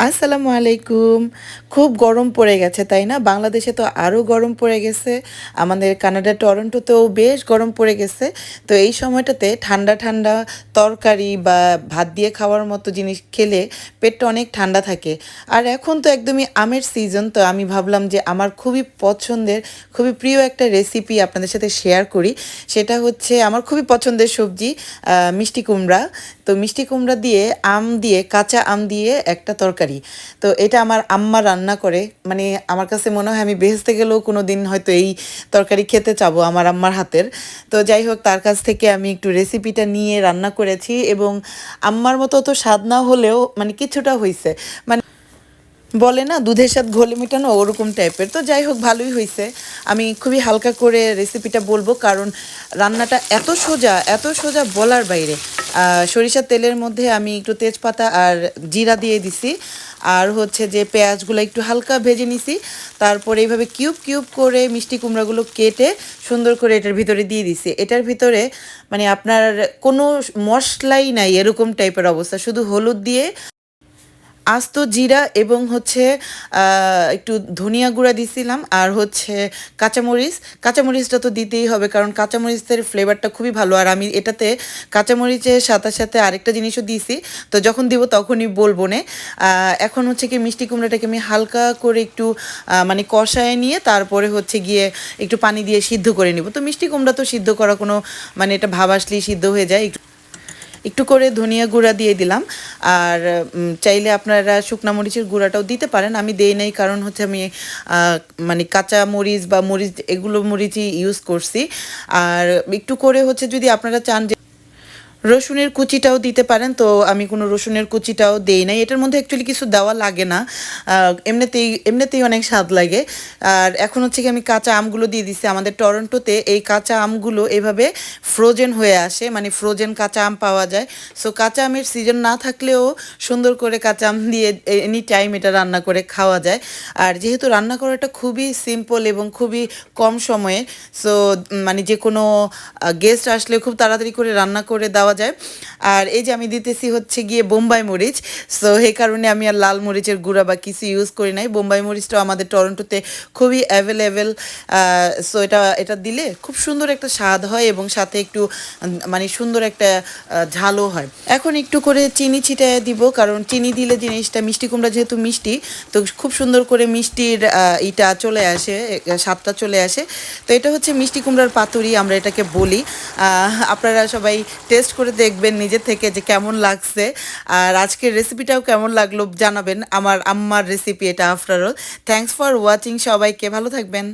আসসালামু আলাইকুম। খুব গরম পড়ে গেছে, তাই না? বাংলাদেশে তো আরও গরম পড়ে গেছে। আমাদের কানাডা, টরন্টোতেও বেশ গরম পড়ে গেছে। তো এই সময়টাতে ঠান্ডা ঠান্ডা তরকারি বা ভাত দিয়ে খাওয়ার মতো জিনিস খেলে পেটটা অনেক ঠান্ডা থাকে। আর এখন তো একদমই আমের সিজন তো আমি ভাবলাম যে আমার খুবই পছন্দের, খুবই প্রিয় একটা রেসিপি আপনাদের সাথে শেয়ার করি। সেটা হচ্ছে আমার খুবই পছন্দের সবজি মিষ্টি কুমড়া। তো মিষ্টি কুমড়া দিয়ে আম দিয়ে, কাঁচা আম দিয়ে একটা তরকারি তো এটা আমার আম্মা রান্না করে। মানে আমার কাছে মনে হয় আমি বেহেস্তে গেলেও কোনো দিন হয়তো এই তরকারি খেতে চাবো আমার আম্মার হাতের। তো যাই হোক, তার কাছ থেকে আমি একটু রেসিপিটা নিয়ে রান্না করেছি এবং আম্মার মতো অত স্বাদ না হলেও মানে কিছুটা হয়েছে মানে বলে না, দুধের সাথে ঘোলে মেটানো ওরকম টাইপের তো যাই হোক, ভালোই হয়েছে আমি খুবই হালকা করে রেসিপিটা বলব, কারণ রান্নাটা এত সোজা এত সোজা বলার বাইরে। সরিষার তেলের মধ্যে আমি একটু তেজপাতা আর জিরা দিয়ে দিছি। আর হচ্ছে যে পেঁয়াজগুলো একটু হালকা ভেজে নিছি। তারপরে এইভাবে কিউব কিউব করে মিষ্টি কুমড়াগুলো কেটে সুন্দর করে এটার ভিতরে দিয়ে দিছি। এটার ভিতরে মানে আপনার কোনো মশলাই নাই, এরকম টাইপের অবস্থা। শুধু হলুদ দিয়ে আস্ত জিরা এবং হচ্ছে একটু ধনিয়া গুঁড়া দিছিলাম আর হচ্ছে কাঁচামরিচ। কাঁচামরিচটা তো দিতেই হবে কারণ কাঁচামরিচের ফ্লেভারটা খুবই ভালো। আর আমি এটাতে কাঁচামরিচের সাথে সাথে আরেকটা জিনিসও দিয়েছি তো যখন দিব তখনই বলব না। এখন হচ্ছে কি মিষ্টি কুমড়াটাকে আমি হালকা করে একটু মানে কষায় নিয়ে তারপরে হচ্ছে গিয়ে একটু পানি দিয়ে সিদ্ধ করে নিব। তো মিষ্টি কুমড়া তো সিদ্ধ করা কোনো মানে এটা ভাব আসলেই সিদ্ধ হয়ে যায়। একটু একটু করে ধনিয়া গুঁড়া দিয়ে দিলাম। আর চাইলে আপনারা শুকনা মরিচের গুঁড়াটাও দিতে পারেন। আমি দেই নাই, কারণ হচ্ছে আমি মানে কাঁচা মরিচ বা মরিচ, এগুলো মরিচই ইউজ করছি। আর একটু করে হচ্ছে যদি আপনারা চান যে রসুনের কুচিটাও দিতে পারেন, তো আমি কোনো রসুনের কুচিটাও দেই নাই। এটার মধ্যে অ্যাকচুয়ালি কিছু দেওয়া লাগে না। এমনিতেই এমনিতেই অনেক স্বাদ লাগে। আর এখন হচ্ছে কি আমি কাঁচা আমগুলো দিয়ে দিছি। আমাদের টরন্টোতে এই কাঁচা আমগুলো এভাবে ফ্রোজেন হয়ে আসে মানে ফ্রোজেন কাঁচা আম পাওয়া যায়। সো কাঁচা আমের সিজন না থাকলেও সুন্দর করে কাঁচা আম দিয়ে এনি টাইম এটা রান্না করে খাওয়া যায়। আর যেহেতু রান্না করাটা খুবই সিম্পল এবং খুবই কম সময়ে সো মানে যে কোনো গেস্ট আসলে খুব তাড়াতাড়ি করে রান্না করে দেওয়া যায়। আর এই যে আমি দিতেছি হচ্ছে গিয়ে বোম্বাই মরিচ। সো এই কারণে আমি আর লাল মরিচের গুঁড়া বা কিছু ইউজ করি নাই। বোম্বাই মরিচটাও আমাদের টরন্টোতে খুবই অ্যাভেলেবেল সো এটা এটা দিলে খুব সুন্দর একটা স্বাদ হয় এবং সাথে একটু মানে সুন্দর একটা ঝালও হয়। এখন একটু করে চিনি ছিটায় দিব, কারণ চিনি দিলে জিনিসটা, মিষ্টি কুমড়া যেহেতু মিষ্টি, তো খুব সুন্দর করে মিষ্টির ইটা চলে আসে স্বাদটা চলে আসে। তো এটা হচ্ছে মিষ্টি কুমড়ার পাতুরি, আমরা এটাকে বলি। আপনারা সবাই টেস্ট করে দেখবেন নিজে থেকে যে কেমন লাগছে। আর আজকের রেসিপিটাও কেমন লাগল জানাবেন আমার আম্মার রেসিপি এটা আফটারঅল থ্যাংকস ফর ওয়াচিং সবাইকে, ভালো থাকবেন।